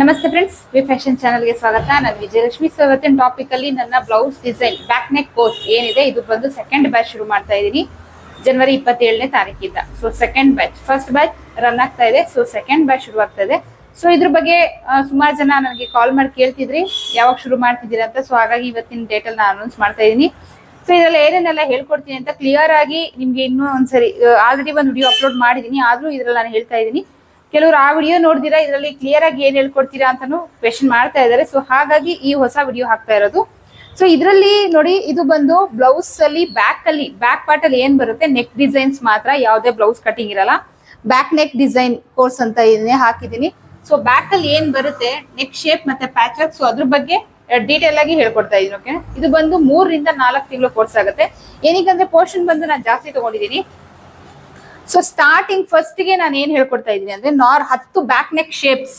ನಮಸ್ತೆ friends V fashion ಚಾನಲ್ಗೆ ಸ್ವಾಗತ. ನಾನು ವಿಜಯಲಕ್ಷ್ಮಿ. ಸೊ ಇವತ್ತಿನ ಟಾಪಿಕ್ ಅಲ್ಲಿ ನನ್ನ blouse design back neck course ಏನಿದೆ, ಇದು ಬಂದು ಸೆಕೆಂಡ್ ಬ್ಯಾಚ್ ಶುರು ಮಾಡ್ತಾ ಇದ್ದೀನಿ. ಜನವರಿ ಇಪ್ಪತ್ತೇಳನೇ ತಾರೀಕಿಂದ. So second batch first batch run ಆಗ್ತಾ ಇದೆ. ಸೊ ಸೆಕೆಂಡ್ ಬ್ಯಾಚ್ ಶುರು ಆಗ್ತಾ ಇದೆ. ಸೊ ಇದ್ರ ಬಗ್ಗೆ ಸುಮಾರು ಜನ ನನಗೆ ಕಾಲ್ ಮಾಡಿ ಕೇಳ್ತಿದ್ರಿ. ಯಾವಾಗ ಶುರು ಮಾಡ್ತಿದ್ದೀರಾ ಅಂತ. ಸೊ ಹಾಗಾಗಿ ಇವತ್ತಿನ ಡೇಟ್ ಅಲ್ಲಿ ನಾನು ಅನೌನ್ಸ್ ಮಾಡ್ತಾ ಇದ್ದೀನಿ. ಸೊ ಇದರಲ್ಲಿ ಏನೇನೆಲ್ಲ ಹೇಳ್ಕೊಡ್ತೀನಿ ಅಂತ ಕ್ಲಿಯರ್ ಆಗಿ ನಿಮ್ಗೆ ಇನ್ನೂ ಒಂದ್ಸರಿ ಆಲ್ರೆಡಿ ಒಂದು ವಿಡಿಯೋ ಅಪ್ಲೋಡ್ ಮಾಡಿದೀನಿ ಆದ್ರೂ ಇದ್ರಲ್ಲಿ ನಾನು ಹೇಳ್ತಾ ಇದ್ದೀನಿ. ಕೆಲವರು ಆ ವಿಡಿಯೋ ನೋಡಿದಿರಾ, ಇದರಲ್ಲಿ ಕ್ಲಿಯರ್ ಆಗಿ ಏನ್ ಹೇಳ್ಕೊಡ್ತೀರಾ ಅಂತಾನು ಕ್ವೆಶನ್ ಮಾಡ್ತಾ ಇದ್ದಾರೆ ಸೊ ಹಾಗಾಗಿ ಈ ಹೊಸ ವಿಡಿಯೋ ಹಾಕ್ತಾ ಇರೋದು. ಸೊ ಇದರಲ್ಲಿ ನೋಡಿ, ಇದು ಬಂದು ಬ್ಲೌಸ್ ಅಲ್ಲಿ ಬ್ಯಾಕ್ ಅಲ್ಲಿ ಬ್ಯಾಕ್ ಪಾರ್ಟ್ ಅಲ್ಲಿ ಏನ್ ಬರುತ್ತೆ? ನೆಕ್ ಡಿಸೈನ್ಸ್ ಮಾತ್ರ, ಯಾವುದೇ ಬ್ಲೌಸ್ ಕಟಿಂಗ್ ಇರಲ್ಲ. ಬ್ಯಾಕ್ ನೆಕ್ ಡಿಸೈನ್ ಕೋರ್ಸ್ ಅಂತ ಇದನ್ನೇ ಹಾಕಿದೀನಿ. ಸೊ ಬ್ಯಾಕ್ ಅಲ್ಲಿ ಏನ್ ಬರುತ್ತೆ? ನೆಕ್ ಶೇಪ್ ಮತ್ತೆ ಪ್ಯಾಚ್ ಸೊ ಅದ್ರ ಬಗ್ಗೆ ಡೀಟೇಲ್ ಆಗಿ ಹೇಳ್ಕೊಡ್ತಾ ಇದೀನಿ ಓಕೆ ಇದು ಬಂದು ಮೂರರಿಂದ ನಾಲ್ಕು ತಿಂಗಳು ಕೋರ್ಸ್ ಆಗುತ್ತೆ. ಏನಕ್ಕಂದ್ರೆ ಪೋರ್ಷನ್ ಬಂದು ನಾನು ಜಾಸ್ತಿ ತಗೊಂಡಿದ್ದೀನಿ ಸೊ ಸ್ಟಾರ್ಟಿಂಗ್ ಫಸ್ಟ್ಗೆ ನಾನು ಏನ್ ಹೇಳ್ಕೊಡ್ತಾ ಇದ್ದೀನಿ ಅಂದ್ರೆ ನಾರ್ ಹತ್ತು ಬ್ಯಾಕ್ ನೆಕ್ ಶೇಪ್ಸ್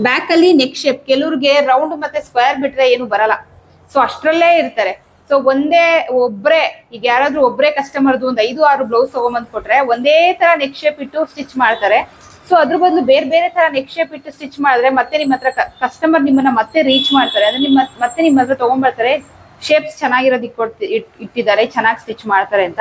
ಬ್ಯಾಕ್ ಅಲ್ಲಿ ನೆಕ್ ಶೇಪ್ ಕೆಲವ್ರಿಗೆ ರೌಂಡ್ ಮತ್ತೆ ಸ್ಕ್ವೇರ್ ಬಿಟ್ರೆ ಏನು ಬರಲ್ಲ. ಸೊ ಅಷ್ಟರಲ್ಲೇ ಇರ್ತಾರೆ. ಸೊ ಒಂದೇ ಒಬ್ಬರೇ ಈಗ ಯಾರಾದ್ರೂ ಒಬ್ಬರೇ ಕಸ್ಟಮರ್ದು ಒಂದು ಐದು, ಆರು ಬ್ಲೌಸ್ ತಗೊಂಬಂದ್ ಕೊಟ್ರೆ ಒಂದೇ ತರ ನೆಕ್ ಶೇಪ್ ಇಟ್ಟು ಸ್ಟಿಚ್ ಮಾಡ್ತಾರೆ. ಸೊ ಅದ್ರ ಬದಲು ಬೇರೆ ಬೇರೆ ತರ ನೆಕ್ ಶೇಪ್ ಇಟ್ಟು ಸ್ಟಿಚ್ ಮಾಡಿದ್ರೆ ಮತ್ತೆ ನಿಮ್ಮ ಹತ್ರ ಕಸ್ಟಮರ್ ನಿಮ್ಮನ್ನ ಮತ್ತೆ ರೀಚ್ ಮಾಡ್ತಾರೆ. ಅಂದ್ರೆ ನಿಮ್ಮ ಮತ್ತೆ ನಿಮ್ಮ ಹತ್ರ ತಗೊಂಡ್ಬರ್ತಾರೆ ಶೇಪ್ಸ್ ಚೆನ್ನಾಗಿರೋದು ಕೊಡ್ತಿ, ಇಟ್- ಇಟ್ಟಿದ್ದಾರೆ, ಚೆನ್ನಾಗಿ ಸ್ಟಿಚ್ ಮಾಡ್ತಾರೆ ಅಂತ.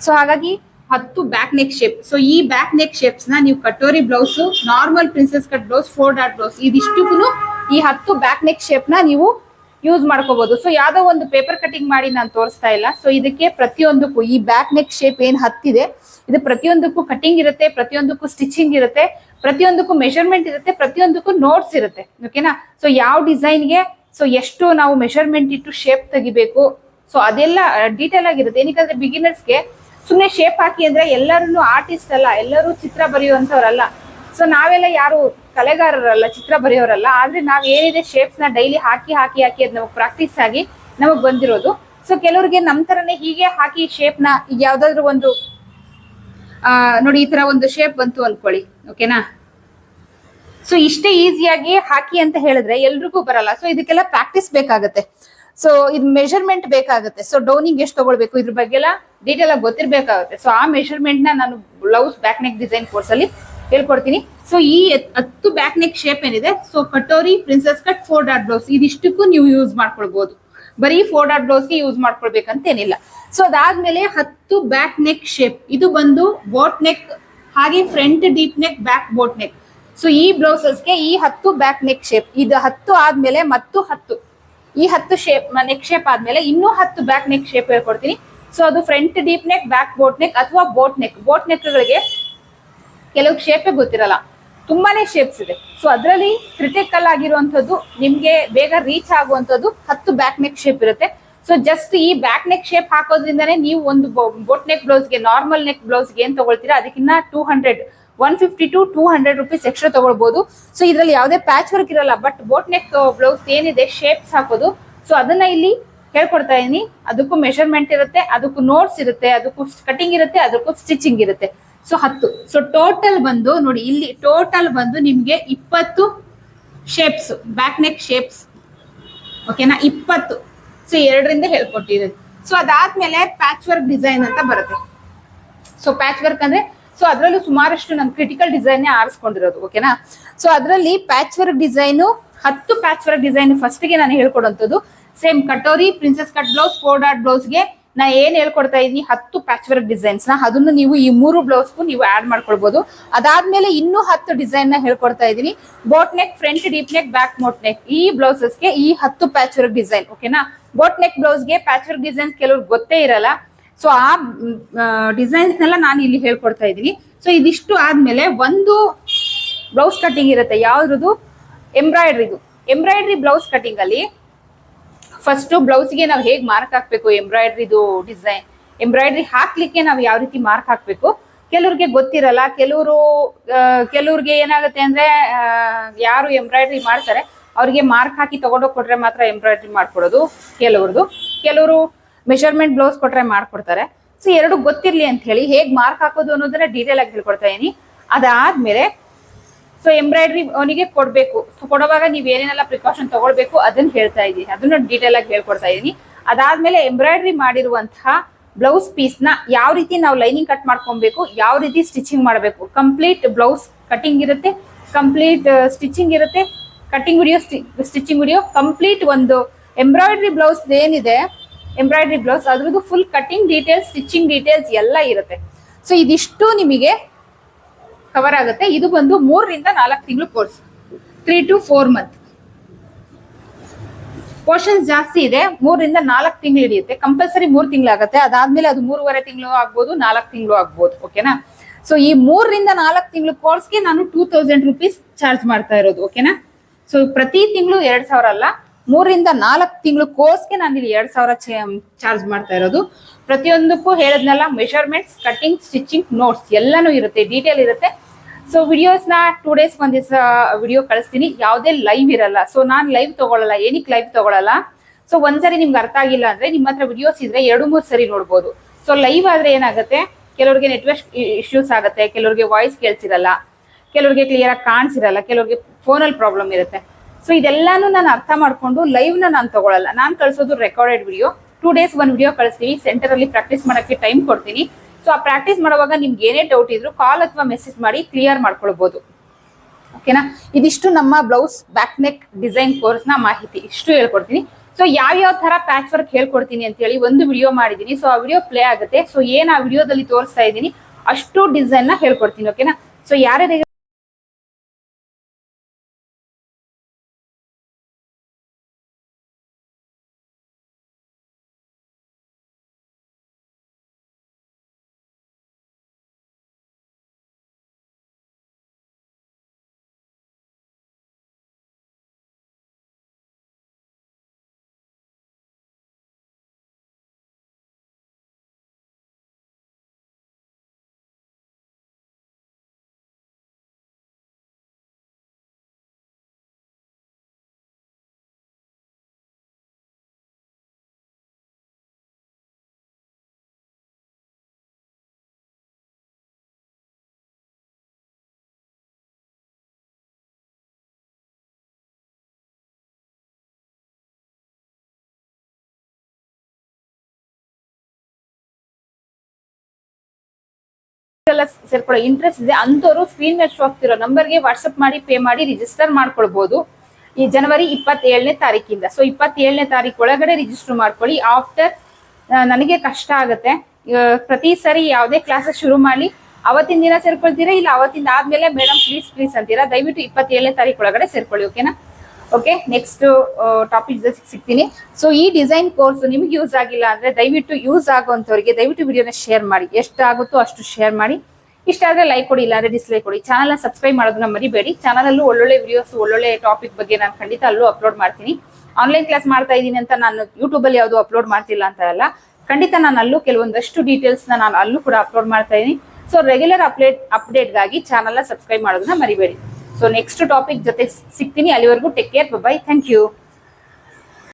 ಸೊ ಹಾಗಾಗಿ ಹತ್ತು ಬ್ಯಾಕ್ ನೆಕ್ ಶೇಪ್ ಸೊ ಈ ಬ್ಯಾಕ್ ನೆಕ್ ಶೇಪ್ಸ್ನ ನೀವು katori blouse normal princess cut blouse four dot blouse ಇದಿಷ್ಟಕ್ಕೂ ಈ ಹತ್ತು ಬ್ಯಾಕ್ ನೆಕ್ ಶೇಪ್ನ ನೀವು ಯೂಸ್ ಮಾಡ್ಕೋಬಹುದು ಸೊ ಯಾವ್ದೋ ಒಂದು ಪೇಪರ್ ಕಟಿಂಗ್ ಮಾಡಿ ನಾನು ತೋರಿಸ್ತಾ ಇಲ್ಲ. ಸೊ ಇದಕ್ಕೆ ಪ್ರತಿಯೊಂದಕ್ಕೂ ಈ ಬ್ಯಾಕ್ ನೆಕ್ ಶೇಪ್ ಏನ್ ಹತ್ತಿದೆ, ಇದು ಪ್ರತಿಯೊಂದಕ್ಕೂ ಕಟಿಂಗ್ ಇರುತ್ತೆ, ಪ್ರತಿಯೊಂದಕ್ಕೂ ಸ್ಟಿಚಿಂಗ್ ಇರುತ್ತೆ, ಪ್ರತಿಯೊಂದಕ್ಕೂ ಮೆಷರ್ಮೆಂಟ್ ಇರುತ್ತೆ, ಪ್ರತಿಯೊಂದಕ್ಕೂ ನೋಟ್ಸ್ ಇರುತ್ತೆ. ಓಕೆನಾ ಸೊ ಯಾವ ಡಿಸೈನ್ಗೆ ಸೊ ಎಷ್ಟು ನಾವು ಮೆಷರ್ಮೆಂಟ್ ಇಟ್ಟು ಶೇಪ್ ತೆಗಿಬೇಕು? ಸೊ ಅದೆಲ್ಲ ಡೀಟೇಲ್ ಆಗಿರುತ್ತೆ. ಏನಕ್ಕಂದ್ರೆ ಬಿಗಿನರ್ಸ್ಗೆ ಸುಮ್ಮನೆ ಶೇಪ್ ಹಾಕಿ ಅಂದ್ರೆ ಎಲ್ಲರೂ ಆರ್ಟಿಸ್ಟ್ ಅಲ್ಲ, ಎಲ್ಲರೂ ಚಿತ್ರ ಬರೆಯುವಂತವ್ರಲ್ಲ ಸೊ ನಾವೆಲ್ಲ ಯಾರು ಕಲೆಗಾರರಲ್ಲ, ಚಿತ್ರ ಬರೆಯೋರಲ್ಲ, ಆದ್ರೆ ನಾವ್ ಏನಿದೆ ಶೇಪ್ಸ್ನ ಡೈಲಿ ಹಾಕಿ ಹಾಕಿ ಹಾಕಿ ಅದು ನಮಗೆ ಪ್ರಾಕ್ಟೀಸ್ ಆಗಿ ನಮಗೆ ಬಂದಿರೋದು. ಸೊ ಕೆಲವ್ರಿಗೆ ನಮ್ ತರನೇ ಹೀಗೆ ಹಾಕಿ ಶೇಪ್ನ ಈಗ ಯಾವ್ದಾದ್ರು ಒಂದು, ಆ, ನೋಡಿ ಈ ತರ ಒಂದು ಶೇಪ್ ಬಂತು ಅನ್ಕೊಳ್ಳಿ ಓಕೆನಾ ಸೊ ಇಷ್ಟೇ ಈಸಿಯಾಗಿ ಹಾಕಿ ಅಂತ ಹೇಳಿದ್ರೆ ಎಲ್ರಿಗೂ ಬರಲ್ಲ. ಸೊ ಇದಕ್ಕೆಲ್ಲ ಪ್ರಾಕ್ಟೀಸ್ ಬೇಕಾಗುತ್ತೆ. ಸೊ ಇದು ಮೆಷರ್ಮೆಂಟ್ ಬೇಕಾಗುತ್ತೆ. ಸೊ ಡೌನಿಂಗ್ ಎಷ್ಟು ತಗೊಳ್ಬೇಕು? ಇದ್ರ ಬಗ್ಗೆ ಎಲ್ಲ ಡೀಟೇಲ್ ಆಗಿ ಗೊತ್ತಿರಬೇಕಾಗುತ್ತೆ. ಸೊ ಆ ಮೆಷರ್ಮೆಂಟ್ನ ನಾನು blouse back neck design course ಅಲ್ಲಿ ಹೇಳ್ಕೊಡ್ತೀನಿ. ಸೊ ಈ ಹತ್ತು ಬ್ಯಾಕ್ ನೆಕ್ ಶೇಪ್ ಏನಿದೆ? So katori princess cut four dot blouse ಇದಿಷ್ಟಕ್ಕೂ ನೀವು ಯೂಸ್ ಮಾಡ್ಕೊಳ್ಬಹುದು ಬರೀ ಫೋರ್ ಡಾಟ್ ಬ್ಲೌಸ್ಗೆ ಯೂಸ್ ಮಾಡ್ಕೊಳ್ಬೇಕಂತ ಏನಿಲ್ಲ ಸೊ ಅದಾದ್ಮೇಲೆ ಹತ್ತು ಬ್ಯಾಕ್ ನೆಕ್ ಶೇಪ್ ಇದು ಬಂದು ಬೋಟ್ ನೆಕ್ ಹಾಗೆ front deep neck back boat neck so ಈ ಬ್ಲೌಸಸ್ಗೆ ಈ ಹತ್ತು ಬ್ಯಾಕ್ ನೆಕ್ ಶೇಪ್ ಇದು ಹತ್ತು ಆದ್ಮೇಲೆ ಮತ್ತು ಹತ್ತು. ಈ ಹತ್ತು ಶೇಪ್ ನೆಕ್ ಶೇಪ್ ಆದ್ಮೇಲೆ ಇನ್ನೂ ಹತ್ತು ಬ್ಯಾಕ್ ನೆಕ್ ಶೇಪ್ ಹೇಳ್ಕೊಡ್ತೀನಿ. ಸೊ ಅದು front deep neck back boat neck ಅಥವಾ ಬೋಟ್ ನೆಕ್ ಬೋಟ್ ನೆಕ್ಗಳಿಗೆ ಕೆಲವು ಶೇಪೇ ಗೊತ್ತಿರಲ್ಲ. ತುಂಬಾನೇ ಶೇಪ್ಸ್ ಇದೆ. ಸೊ ಅದರಲ್ಲಿ ಕ್ರಿಟಿಕಲ್ ಆಗಿರುವಂಥದ್ದು, ನಿಮ್ಗೆ ಬೇಗ ರೀಚ್ ಆಗುವಂತದ್ದು ಹತ್ತು ಬ್ಯಾಕ್ ನೆಕ್ ಶೇಪ್ ಇರುತ್ತೆ. ಸೊ ಜಸ್ಟ್ ಈ ಬ್ಯಾಕ್ ನೆಕ್ ಶೇಪ್ ಹಾಕೋದ್ರಿಂದನೇ ನೀವು ಒಂದು ಬೋಟ್ ನೆಕ್ ಬ್ಲೌಸ್ಗೆ ನಾರ್ಮಲ್ ನೆಕ್ ಬ್ಲೌಸ್ಗೆ ಏನ್ ತಗೊಳ್ತೀರಾ? ಅದಕ್ಕಿಂತ two hundred one fifty to two hundred rupees extra ತಗೊಳ್ಬಹುದು ಸೊ ಇದ್ರಲ್ಲಿ ಯಾವುದೇ ಪ್ಯಾಚ್ ವರ್ಕ್ ಇರಲ್ಲ ಬಟ್ ಬೋಟ್ ನೆಕ್ ಬ್ಲೌಸ್ ಏನಿದೆ ಶೇಪ್ಸ್ ಹಾಕೋದು. ಸೊ ಅದನ್ನ ಇಲ್ಲಿ ಹೇಳ್ಕೊಡ್ತಾ ಇದೀನಿ. ಅದಕ್ಕೂ ಮೆಷರ್ಮೆಂಟ್ ಇರುತ್ತೆ, ಅದಕ್ಕೂ ನೋಟ್ಸ್ ಇರುತ್ತೆ, ಅದಕ್ಕೂ ಕಟಿಂಗ್ ಇರುತ್ತೆ, ಅದಕ್ಕೂ ಸ್ಟಿಚಿಂಗ್ ಇರುತ್ತೆ. ಸೊ ಹತ್ತು. ಸೊ ಟೋಟಲ್ ಬಂದು ನೋಡಿ, ಇಲ್ಲಿ ಟೋಟಲ್ ಬಂದು ನಿಮ್ಗೆ ಇಪ್ಪತ್ತು ಶೇಪ್ಸ್ ಬ್ಯಾಕ್ ನೆಕ್ ಶೇಪ್ಸ್ ಓಕೆನಾ ಇಪ್ಪತ್ತು. ಸೊ ಎರಡರಿಂದ ಹೇಳ್ಕೊಟ್ಟಿರೋದು. ಸೊ ಅದಾದ್ಮೇಲೆ ಪ್ಯಾಚ್ ವರ್ಕ್ ಡಿಸೈನ್ ಅಂತ ಬರುತ್ತೆ. ಸೊ ಪ್ಯಾಚ್ ವರ್ಕ್ ಅಂದ್ರೆ ಸೊ ಅದರಲ್ಲೂ ಸುಮಾರಷ್ಟು ನಾನು ಕ್ರಿಟಿಕಲ್ ಡಿಸೈನ್ ಆರಿಸ್ಕೊಂಡಿರೋದು ಓಕೆನಾ ಸೊ ಅದರಲ್ಲಿ ಪ್ಯಾಚ್ ವರ್ಕ್ ಡಿಸೈನು ಹತ್ತು ಪ್ಯಾಚ್ ವರ್ಕ್ ಡಿಸೈನ್ ಫಸ್ಟ್ಗೆ ನಾನು ಹೇಳ್ಕೊಡುವಂಥದ್ದು same katori princess cut blouse four dot ಬ್ಲೌಸ್ಗೆ ನಾ ಏನು ಹೇಳ್ಕೊಡ್ತಾ ಇದ್ದೀನಿ, ಹತ್ತು ಪ್ಯಾಚ್ ವರ್ಕ್ ಡಿಸೈನ್ಸ್ನ. ಅದನ್ನು ನೀವು ಈ ಮೂರು ಬ್ಲೌಸ್ಗೂ ನೀವು ಆಡ್ ಮಾಡ್ಕೊಳ್ಬಹುದು ಅದಾದ್ಮೇಲೆ ಇನ್ನೂ ಹತ್ತು ಡಿಸೈನ್ನ ಹೇಳ್ಕೊಡ್ತಾ ಇದ್ದೀನಿ. Boat neck front deep neck back boat neck ಈ ಬ್ಲೌಸಸ್ಗೆ ಈ ಹತ್ತು ಪ್ಯಾಚ್ ವರ್ಕ್ ಡಿಸೈನ್ ಓಕೆನಾ ಬೋಟ್ ನೆಕ್ ಬ್ಲೌಸ್ಗೆ ಪ್ಯಾಚ್ ವರ್ಕ್ ಡಿಸೈನ್ಸ್ ಕೆಲವ್ರಿಗೆ ಗೊತ್ತೇ ಇರಲ್ಲ. ಸೊ ಆ ಡಿಸೈನ್ಸ್ ನೆಲ್ಲ ನಾನು ಇಲ್ಲಿ ಹೇಳ್ಕೊಡ್ತಾ ಇದ್ದೀನಿ. ಸೊ ಇದಿಷ್ಟು ಆದ್ಮೇಲೆ ಒಂದು ಬ್ಲೌಸ್ ಕಟ್ಟಿಂಗ್ ಇರುತ್ತೆ. ಯಾವ್ದ್ರದ್ದು? ಎಂಬ್ರಾಯ್ಡ್ರಿದು ಎಂಬ್ರಾಯ್ಡ್ರಿ ಬ್ಲೌಸ್ ಕಟಿಂಗ್ ಅಲ್ಲಿ ಫಸ್ಟ್ ಬ್ಲೌಸ್ಗೆ ನಾವು ಹೇಗೆ ಮಾರ್ಕ್ ಹಾಕ್ಬೇಕು ಎಂಬ್ರಾಯ್ಡ್ರಿದು ಡಿಸೈನ್ ಎಂಬ್ರಾಯ್ಡ್ರಿ ಹಾಕ್ಲಿಕ್ಕೆ ನಾವು ಯಾವ ರೀತಿ ಮಾರ್ಕ್ ಹಾಕ್ಬೇಕು? ಕೆಲವ್ರಿಗೆ ಗೊತ್ತಿರಲ್ಲ. ಕೆಲವರು ಕೆಲವ್ರಿಗೆ ಏನಾಗುತ್ತೆ ಅಂದ್ರೆ ಯಾರು ಎಂಬ್ರಾಯ್ಡ್ರಿ ಮಾಡ್ತಾರೆ, ಅವ್ರಿಗೆ ಮಾರ್ಕ್ ಹಾಕಿ ತಗೊಂಡೋಗಿ ಕೊಟ್ರೆ ಮಾತ್ರ ಎಂಬ್ರಾಯ್ಡ್ರಿ ಮಾಡ್ಕೊಡೋದು ಕೆಲವ್ರದ್ದು ಕೆಲವರು ಮೆಷರ್ಮೆಂಟ್ ಬ್ಲೌಸ್ ಕೊಟ್ರೆ ಮಾಡ್ಕೊಡ್ತಾರೆ. ಸೊ ಎರಡು ಗೊತ್ತಿರಲಿ ಅಂತ ಹೇಳಿ ಹೇಗ್ ಮಾರ್ಕ್ ಹಾಕೋದು ಅನ್ನೋದನ್ನ ಡೀಟೇಲ್ ಆಗಿ ಹೇಳ್ಕೊಡ್ತಾ ಇದೀನಿ. ಅದಾದ್ಮೇಲೆ ಸೊ ಎಂಬ್ರಾಯ್ಡ್ರಿ ಅವನಿಗೆ ಕೊಡ್ಬೇಕು. ಸೊ ಕೊಡುವಾಗ ನೀವು ಏನೇನೆಲ್ಲ ಪ್ರಿಕಾಷನ್ ತಗೊಳ್ಬೇಕು ಅದನ್ನ ಹೇಳ್ತಾ ಇದ್ದೀನಿ ಅದನ್ನ ಡೀಟೇಲ್ ಆಗಿ ಹೇಳ್ಕೊಡ್ತಾ ಇದ್ದೀನಿ ಅದಾದ್ಮೇಲೆ ಎಂಬ್ರಾಯ್ಡ್ರಿ ಮಾಡಿರುವಂತಹ ಬ್ಲೌಸ್ ಪೀಸ್ನ ಯಾವ ರೀತಿ ನಾವು ಲೈನಿಂಗ್ ಕಟ್ ಮಾಡ್ಕೊಬೇಕು, ಯಾವ ರೀತಿ ಸ್ಟಿಚಿಂಗ್ ಮಾಡಬೇಕು. ಕಂಪ್ಲೀಟ್ ಬ್ಲೌಸ್ ಕಟಿಂಗ್ ಇರುತ್ತೆ ಕಂಪ್ಲೀಟ್ ಸ್ಟಿಚಿಂಗ್ ಇರುತ್ತೆ cutting video stitching video complete ಒಂದು ಎಂಬ್ರಾಯ್ಡ್ರಿ ಬ್ಲೌಸ್ ಏನಿದೆ ಎಂಬ್ರಾಯ್ಡ್ರಿ ಬ್ಲೌಸ್ ಅದ್ರದ್ದು full cutting details stitching details ಎಲ್ಲ ಇರುತ್ತೆ. ಸೊ ಇದಿಷ್ಟು ನಿಮಗೆ ಕವರ್ ಆಗುತ್ತೆ. ಇದು ಬಂದು ಮೂರರಿಂದ ನಾಲ್ಕು ತಿಂಗಳು course three to four month portions ಜಾಸ್ತಿ ಇದೆ. ಮೂರರಿಂದ ನಾಲ್ಕು ತಿಂಗಳು ಹಿಡಿಯುತ್ತೆ. ಕಂಪಲ್ಸರಿ ಮೂರು ತಿಂಗಳಾಗುತ್ತೆ ಅದಾದ್ಮೇಲೆ ಅದು ಮೂರುವರೆ ತಿಂಗಳು ಆಗ್ಬೋದು, ನಾಲ್ಕು ತಿಂಗಳು ಆಗ್ಬೋದು. ಓಕೆನಾ ಸೊ ಈ ಮೂರರಿಂದ ನಾಲ್ಕು ತಿಂಗಳು ಕೋರ್ಸ್ಗೆ ನಾನು ಟೂ ತೌಸಂಡ್ ರುಪೀಸ್ ಚಾರ್ಜ್ ಮಾಡ್ತಾ ಇರೋದು. ಓಕೆನಾ ಸೊ ಪ್ರತಿ ತಿಂಗಳು ಎರಡು ಸಾವಿರ ಅಲ್ಲ. ಮೂರರಿಂದ ನಾಲ್ಕು ತಿಂಗಳು ಕೋರ್ಸ್ಗೆ ನಾನು ಇಲ್ಲಿ ಎರಡ್ ಸಾವಿರ ಚಾರ್ಜ್ ಮಾಡ್ತಾ ಇರೋದು. ಪ್ರತಿಯೊಂದಕ್ಕೂ ಹೇಳದ್ನಲ್ಲ ಮೆಷರ್ಮೆಂಟ್ಸ್ ಕಟಿಂಗ್ ಸ್ಟಿಚಿಂಗ್ ನೋಟ್ಸ್ ಎಲ್ಲಾನು ಇರುತ್ತೆ ಡೀಟೇಲ್ ಇರುತ್ತೆ. ಸೊ ವಿಡಿಯೋಸ್ನ ಟೂ ಡೇಸ್ ಒಂದು ದಿವಸ ವಿಡಿಯೋ ಕಳಿಸ್ತೀನಿ. ಯಾವುದೇ ಲೈವ್ ಇರಲ್ಲ. ಸೊ ನಾನು ಲೈವ್ ತಗೊಳ್ಳಲ್ಲ ಏನಕ್ಕೆ ಲೈವ್ ತಗೊಳ್ಳಲ್ಲ ಸೊ ಒಂದ್ಸರಿ ನಿಮ್ಗೆ ಅರ್ಥ ಆಗಿಲ್ಲ ಅಂದ್ರೆ ನಿಮ್ಮ ಹತ್ರ ವಿಡಿಯೋಸ್ ಇದ್ರೆ ಎರಡು, ಮೂರು ಸರಿ ನೋಡ್ಬೋದು. ಸೊ ಲೈವ್ ಆದ್ರೆ ಏನಾಗುತ್ತೆ? ಕೆಲವ್ರಿಗೆ ನೆಟ್ವರ್ಕ್ ಇಶ್ಯೂಸ್ ಆಗುತ್ತೆ, ಕೆಲವ್ರಿಗೆ ವಾಯ್ಸ್ ಕೇಳ್ಸಿರಲ್ಲ, ಕೆಲವ್ರಿಗೆ ಕ್ಲಿಯರ್ ಆಗಿ ಕಾಣಿಸಿರಲ್ಲ, ಕೆಲವ್ರಿಗೆ ಫೋನಲ್ಲಿ ಪ್ರಾಬ್ಲಮ್ ಇರುತ್ತೆ. ಸೊ ಇದೆಲ್ಲಾನು ನಾನು ಅರ್ಥ ಮಾಡ್ಕೊಂಡು ಲೈವ್ನ ನಾನು ತಗೊಳ್ಳಲ್ಲ ನಾನು ಕಳಿಸೋದು ರೆಕಾರ್ಡೆಡ್ ವಿಡಿಯೋ ಟೂ ಡೇಸ್ ಒಂದು ವಿಡಿಯೋ ಕಳಿಸ್ತೀವಿ ಸೆಂಟರ್ ಅಲ್ಲಿ ಪ್ರಾಕ್ಟೀಸ್ ಮಾಡಕ್ಕೆ ಟೈಮ್ ಕೊಡ್ತೀನಿ. ಸೊ ಆ ಪ್ರಾಕ್ಟೀಸ್ ಮಾಡುವಾಗ ನಿಮ್ಗೆ ಏನೇ ಡೌಟ್ ಇದ್ರು ಕಾಲ್ ಅಥವಾ ಮೆಸೇಜ್ ಮಾಡಿ ಕ್ಲಿಯರ್ ಮಾಡ್ಕೊಳ್ಬಹುದು ಓಕೆನಾ ಇದಿಷ್ಟು ನಮ್ಮ ಬ್ಲೌಸ್ ಬ್ಯಾಕ್ ನೆಕ್ ಡಿಸೈನ್ ಕೋರ್ಸ್ನ ಮಾಹಿತಿ. ಇಷ್ಟು ಹೇಳ್ಕೊಡ್ತೀನಿ. ಸೊ ಯಾವ ತರ ಪ್ಯಾಚ್ ವರ್ಕ್ ಹೇಳ್ಕೊಡ್ತೀನಿ ಅಂತ ಹೇಳಿ ಒಂದು ವಿಡಿಯೋ ಮಾಡಿದೀನಿ ಸೊ ಆ ವಿಡಿಯೋ ಪ್ಲೇ ಆಗುತ್ತೆ. ಸೊ ಏನ್ ಆ ವಿಡಿಯೋದಲ್ಲಿ ತೋರಿಸ್ತಾ ಇದ್ದೀನಿ ಅಷ್ಟು ಡಿಸೈನ್ನ ಹೇಳ್ಕೊಡ್ತೀನಿ. ಓಕೆನಾ ಸೊ ಯಾರ್ಯಾರಿಗೆ ಎಲ್ಲ ಸೇರ್ಕೊಳ್ಳೋ ಇಂಟ್ರೆಸ್ಟ್ ಇದೆ ಅಂತವರು ಸ್ಕ್ರೀನ್ ಮೇಲೆ ಶೋ ಆಗ್ತಿರೋ ನಂಬರ್ಗೆ ವಾಟ್ಸಪ್ ಮಾಡಿ ಪೇ ಮಾಡಿ ರಿಜಿಸ್ಟರ್ ಮಾಡ್ಕೊಳ್ಬಹುದು ಈ ಜನವರಿ ಇಪ್ಪತ್ತೇಳನೇ ತಾರೀಕಿಂದ. ಸೊ ಇಪ್ಪತ್ತೇಳನೇ ತಾರೀಕು ಒಳಗಡೆ ರಿಜಿಸ್ಟರ್ ಮಾಡ್ಕೊಳ್ಳಿ. ಆಫ್ಟರ್ ನನಗೆ ಕಷ್ಟ ಆಗುತ್ತೆ. ಪ್ರತಿ ಸರಿ ಯಾವುದೇ ಕ್ಲಾಸಸ್ ಶುರು ಮಾಡಿ, ಅವತ್ತಿನ ದಿನ ಸೇರ್ಕೊಳ್ತೀರಾ ಇಲ್ಲ ಅವತ್ತಿಂದ ಆದ್ಮೇಲೆ ಮೇಡಮ್ ಪ್ಲೀಸ್ ಪ್ಲೀಸ್ ಅಂತೀರಾ? ದಯವಿಟ್ಟು ಇಪ್ಪತ್ತೇಳನೇ ತಾರೀಕು ಒಳಗಡೆ ಸೇರ್ಕೊಳ್ಳಿ ಓಕೆನಾ ಓಕೆ ನೆಕ್ಸ್ಟ್ ಟಾಪಿಕ್ ಸಿಗ್ತೀನಿ. ಸೊ ಈ ಡಿಸೈನ್ ಕೋರ್ಸ್ ನಿಮ್ಗೆ ಯೂಸ್ ಆಗಿಲ್ಲ ಅಂದ್ರೆ ದಯವಿಟ್ಟು ಯೂಸ್ ಆಗುವಂಥವ್ರಿಗೆ ದಯವಿಟ್ಟು ವಿಡಿಯೋನ ಶೇರ್ ಮಾಡಿ. ಎಷ್ಟಾಗುತ್ತೋ ಅಷ್ಟು ಶೇರ್ ಮಾಡಿ. ಇಷ್ಟ ಆದ್ರೆ ಲೈಕ್ ಕೊಡಿ ಇಲ್ಲ ಅಂದ್ರೆ ಡಿಸ್ಲೈಕ್ ಕೊಡಿ ಚಾನಲ್ನ ಸಬ್ಸ್ಕ್ರೈಬ್ ಮಾಡೋದನ್ನ ಮರಿಬೇಡಿ. ಚಾನಲಲ್ಲೂ ಒಳ್ಳೊಳ್ಳೆ ವಿಡಿಯೋಸ್ ಒಳ್ಳೊಳ್ಳೆ ಟಾಪಿಕ್ ಬಗ್ಗೆ ನಾನು ಖಂಡಿತ ಅಲ್ಲೂ ಅಪ್ಲೋಡ್ ಮಾಡ್ತೀನಿ. ಆನ್ಲೈನ್ ಕ್ಲಾಸ್ ಮಾಡ್ತಾ ಇದ್ದೀನಿ ಅಂತ ನಾನು ಯೂಟ್ಯೂಬಲ್ಲಿ ಯಾವುದು ಅಪ್ಲೋಡ್ ಮಾಡ್ತಿಲ್ಲ ಅಂತ ಅಲ್ಲ. ಖಂಡಿತ ನಾನು ಅಲ್ಲೂ ಕೆಲವೊಂದಷ್ಟು ಡೀಟೇಲ್ಸ್ನ ನಾನು ಅಲ್ಲೂ ಕೂಡ ಅಪ್ಲೋಡ್ ಮಾಡ್ತಾ ಇದ್ದೀನಿ. ಸೊ ರೆಗ್ಯುಲರ್ ಅಪ್ಡೇಟ್ ಅಪ್ಡೇಟ್ಗಾಗಿ ಚಾನಲ್ನ ಸಬ್ಸ್ಕ್ರೈಬ್ ಮಾಡೋದನ್ನ ಮರಿಬೇಡಿ. ಸೊ ನೆಕ್ಸ್ಟ್ ಟಾಪಿಕ್ ಜೊತೆ ಸಿಗ್ತೀನಿ ಅಲ್ಲಿವರೆಗೂ take care bye thank you